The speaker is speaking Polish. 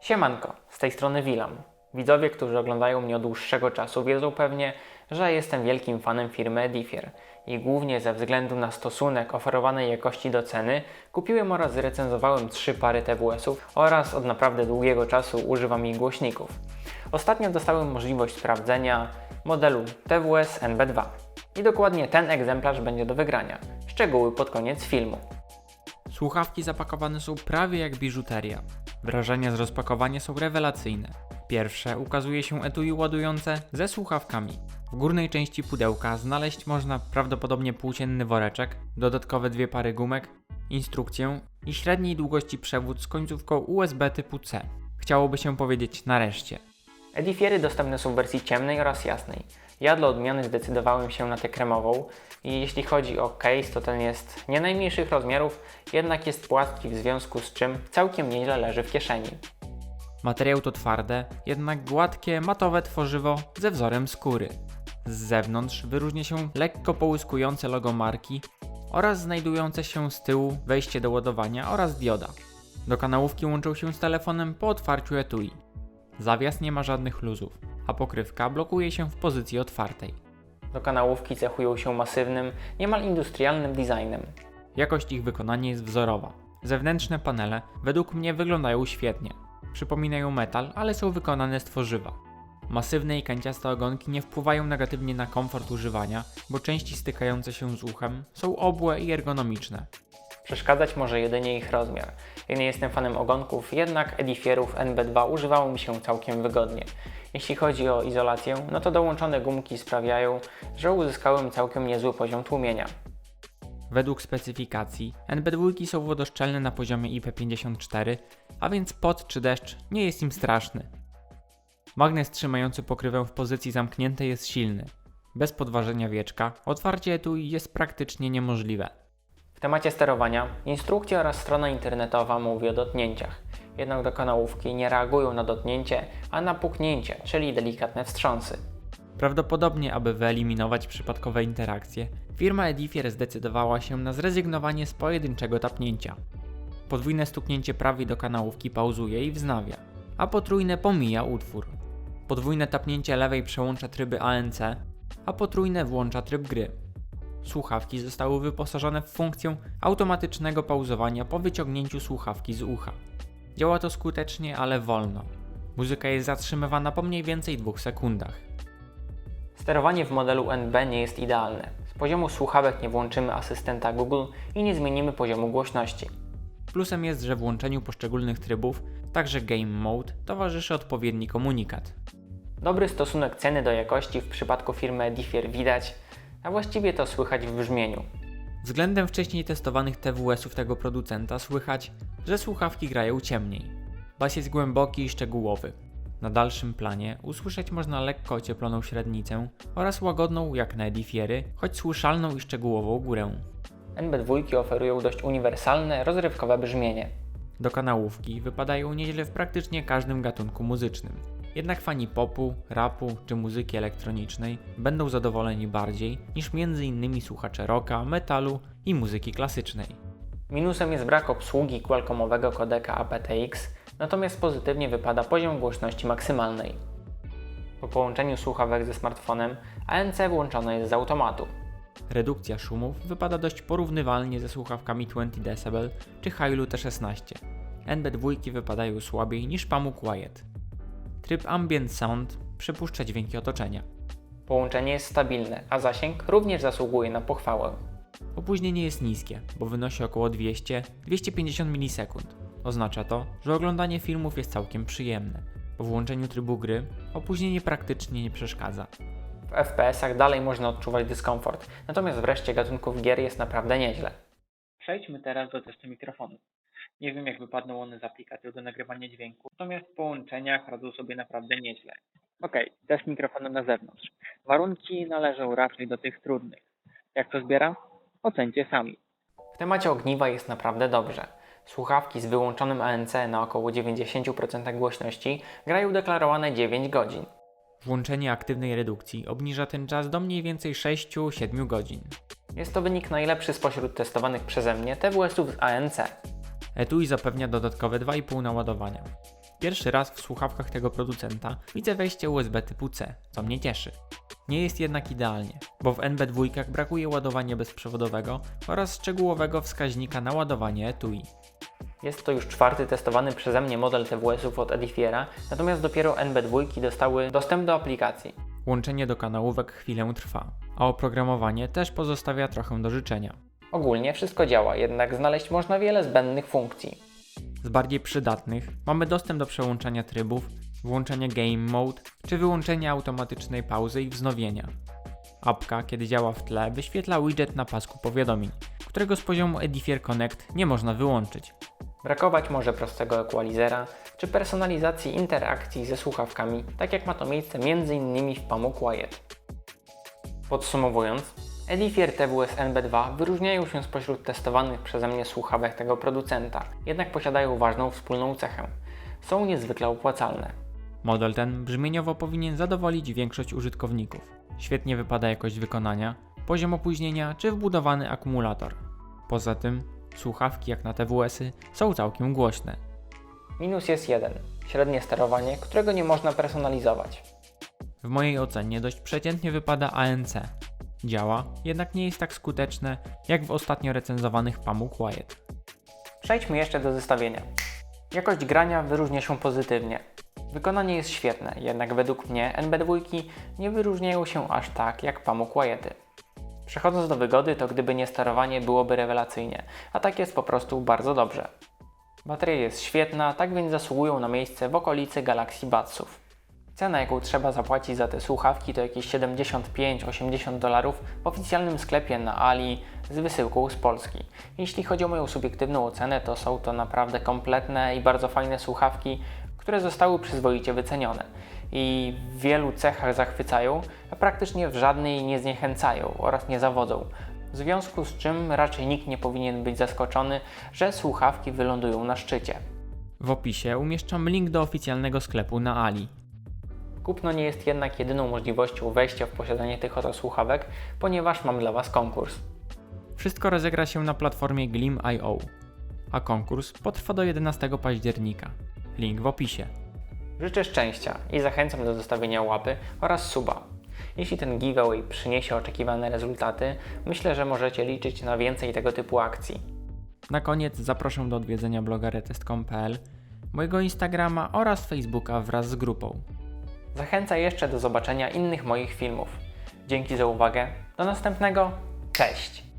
Siemanko, z tej strony Wilam. Widzowie, którzy oglądają mnie od dłuższego czasu, wiedzą pewnie, że jestem wielkim fanem firmy Edifier i głównie ze względu na stosunek oferowanej jakości do ceny kupiłem oraz zrecenzowałem trzy pary TWS-ów oraz od naprawdę długiego czasu używam ich głośników. Ostatnio dostałem możliwość sprawdzenia modelu TWS NB2 i dokładnie ten egzemplarz będzie do wygrania. Szczegóły pod koniec filmu. Słuchawki zapakowane są prawie jak biżuteria. Wrażenia z rozpakowania są rewelacyjne. Pierwsze ukazuje się etui ładujące ze słuchawkami. W górnej części pudełka znaleźć można prawdopodobnie płócienny woreczek, dodatkowe dwie pary gumek, instrukcję i średniej długości przewód z końcówką USB typu C. Chciałoby się powiedzieć nareszcie. Edifiery dostępne są w wersji ciemnej oraz jasnej. Ja dla odmiany zdecydowałem się na tę kremową i jeśli chodzi o case, to ten jest nie najmniejszych rozmiarów, jednak jest płaski w związku z czym całkiem nieźle leży w kieszeni. Materiał to twarde, jednak gładkie, matowe tworzywo ze wzorem skóry. Z zewnątrz wyróżnia się lekko połyskujące logo marki oraz znajdujące się z tyłu wejście do ładowania oraz dioda. Do kanałówki łączą się z telefonem po otwarciu etui. Zawias nie ma żadnych luzów, a pokrywka blokuje się w pozycji otwartej. Do kanałówki cechują się masywnym, niemal industrialnym designem. Jakość ich wykonania jest wzorowa. Zewnętrzne panele według mnie wyglądają świetnie. Przypominają metal, ale są wykonane z tworzywa. Masywne i kanciaste ogonki nie wpływają negatywnie na komfort używania, bo części stykające się z uchem są obłe i ergonomiczne. Przeszkadzać może jedynie ich rozmiar. Ja nie jestem fanem ogonków, jednak Edifierów NB2 używało mi się całkiem wygodnie. Jeśli chodzi o izolację, no to dołączone gumki sprawiają, że uzyskałem całkiem niezły poziom tłumienia. Według specyfikacji NB2 są wodoszczelne na poziomie IP54, a więc pot czy deszcz nie jest im straszny. Magnes trzymający pokrywę w pozycji zamkniętej jest silny. Bez podważenia wieczka otwarcie etui jest praktycznie niemożliwe. W temacie sterowania instrukcja oraz strona internetowa mówi o dotknięciach. Jednak do kanałówki nie reagują na dotknięcie, a na puknięcie, czyli delikatne wstrząsy. Prawdopodobnie, aby wyeliminować przypadkowe interakcje, firma Edifier zdecydowała się na zrezygnowanie z pojedynczego tapnięcia. Podwójne stuknięcie prawej do kanałówki pauzuje i wznawia, a potrójne pomija utwór. Podwójne tapnięcie lewej przełącza tryby ANC, a potrójne włącza tryb gry. Słuchawki zostały wyposażone w funkcję automatycznego pauzowania po wyciągnięciu słuchawki z ucha. Działa to skutecznie, ale wolno. Muzyka jest zatrzymywana po mniej więcej dwóch sekundach. Sterowanie w modelu NB nie jest idealne. Z poziomu słuchawek nie włączymy asystenta Google i nie zmienimy poziomu głośności. Plusem jest, że włączeniu poszczególnych trybów, także Game Mode, towarzyszy odpowiedni komunikat. Dobry stosunek ceny do jakości w przypadku firmy Edifier widać, a właściwie to słychać w brzmieniu. Względem wcześniej testowanych TWS-ów tego producenta słychać, że słuchawki grają ciemniej. Bas jest głęboki i szczegółowy. Na dalszym planie usłyszeć można lekko ocieploną średnicę oraz łagodną jak na Edifiery, choć słyszalną i szczegółową górę. NB2 oferują dość uniwersalne, rozrywkowe brzmienie. Do kanałówki wypadają nieźle w praktycznie każdym gatunku muzycznym. Jednak fani popu, rapu czy muzyki elektronicznej będą zadowoleni bardziej niż m.in. słuchacze rocka, metalu i muzyki klasycznej. Minusem jest brak obsługi Qualcommowego kodeka aptX, natomiast pozytywnie wypada poziom głośności maksymalnej. Po połączeniu słuchawek ze smartfonem ANC włączone jest z automatu. Redukcja szumów wypada dość porównywalnie ze słuchawkami 20 dB czy Hailu T16. NB2 wypadają słabiej niż Pamu Quiet. Tryb Ambient Sound przypuszcza dźwięki otoczenia. Połączenie jest stabilne, a zasięg również zasługuje na pochwałę. Opóźnienie jest niskie, bo wynosi około 200-250 milisekund. Oznacza to, że oglądanie filmów jest całkiem przyjemne. Po włączeniu trybu gry opóźnienie praktycznie nie przeszkadza. W FPS-ach dalej można odczuwać dyskomfort, natomiast w reszcie gatunków gier jest naprawdę nieźle. Przejdźmy teraz do testu mikrofonu. Nie wiem jak wypadną one z aplikacją do nagrywania dźwięku, natomiast w połączeniach radzą sobie naprawdę nieźle. Ok, test mikrofonu na zewnątrz. Warunki należą raczej do tych trudnych. Jak to zbiera? Ocencie sami. W temacie ogniwa jest naprawdę dobrze. Słuchawki z wyłączonym ANC na około 90% głośności grają deklarowane 9 godzin. Włączenie aktywnej redukcji obniża ten czas do mniej więcej 6-7 godzin. Jest to wynik najlepszy spośród testowanych przeze mnie TWS-ów z ANC. Etui zapewnia dodatkowe 2,5 naładowania. Pierwszy raz w słuchawkach tego producenta widzę wejście USB typu C, co mnie cieszy. Nie jest jednak idealnie, bo w NB2 brakuje ładowania bezprzewodowego oraz szczegółowego wskaźnika na ładowanie etui. Jest to już czwarty testowany przeze mnie model TWS-ów od Edifiera, natomiast dopiero NB2 dostały dostęp do aplikacji. Łączenie do kanałówek chwilę trwa, a oprogramowanie też pozostawia trochę do życzenia. Ogólnie wszystko działa, jednak znaleźć można wiele zbędnych funkcji. Z bardziej przydatnych mamy dostęp do przełączania trybów, włączenie Game Mode czy wyłączenia automatycznej pauzy i wznowienia. Apka, kiedy działa w tle, wyświetla widget na pasku powiadomień, którego z poziomu Edifier Connect nie można wyłączyć. Brakować może prostego equalizera czy personalizacji interakcji ze słuchawkami, tak jak ma to miejsce m.in. w Pamu Quiet. Podsumowując, Edifier TWS NB2 wyróżniają się spośród testowanych przeze mnie słuchawek tego producenta, jednak posiadają ważną wspólną cechę. Są niezwykle opłacalne. Model ten brzmieniowo powinien zadowolić większość użytkowników. Świetnie wypada jakość wykonania, poziom opóźnienia czy wbudowany akumulator. Poza tym, słuchawki jak na TWS-y są całkiem głośne. Minus jest jeden. Średnie sterowanie, którego nie można personalizować. W mojej ocenie dość przeciętnie wypada ANC. Działa, jednak nie jest tak skuteczne jak w ostatnio recenzowanych Pamu Quiet. Przejdźmy jeszcze do zestawienia. Jakość grania wyróżnia się pozytywnie. Wykonanie jest świetne, jednak według mnie NB2 nie wyróżniają się aż tak jak Pamu Quiety. Przechodząc do wygody, to gdyby nie sterowanie byłoby rewelacyjnie, a tak jest po prostu bardzo dobrze. Bateria jest świetna, tak więc zasługują na miejsce w okolicy Galaxy Budsów. Cena, jaką trzeba zapłacić za te słuchawki, to jakieś 75-80 dolarów w oficjalnym sklepie na Ali z wysyłką z Polski. Jeśli chodzi o moją subiektywną ocenę, to są to naprawdę kompletne i bardzo fajne słuchawki, które zostały przyzwoicie wycenione i w wielu cechach zachwycają, a praktycznie w żadnej nie zniechęcają oraz nie zawodzą. W związku z czym raczej nikt nie powinien być zaskoczony, że słuchawki wylądują na szczycie. W opisie umieszczam link do oficjalnego sklepu na Ali. Kupno nie jest jednak jedyną możliwością wejścia w posiadanie tych oto słuchawek, ponieważ mam dla Was konkurs. Wszystko rozegra się na platformie Gleam.io, a konkurs potrwa do 11 października. Link w opisie. Życzę szczęścia i zachęcam do zostawienia łapy oraz suba. Jeśli ten giveaway przyniesie oczekiwane rezultaty, myślę, że możecie liczyć na więcej tego typu akcji. Na koniec zapraszam do odwiedzenia bloga retest.com.pl, mojego Instagrama oraz Facebooka wraz z grupą. Zachęcam jeszcze do zobaczenia innych moich filmów. Dzięki za uwagę. Do następnego. Cześć!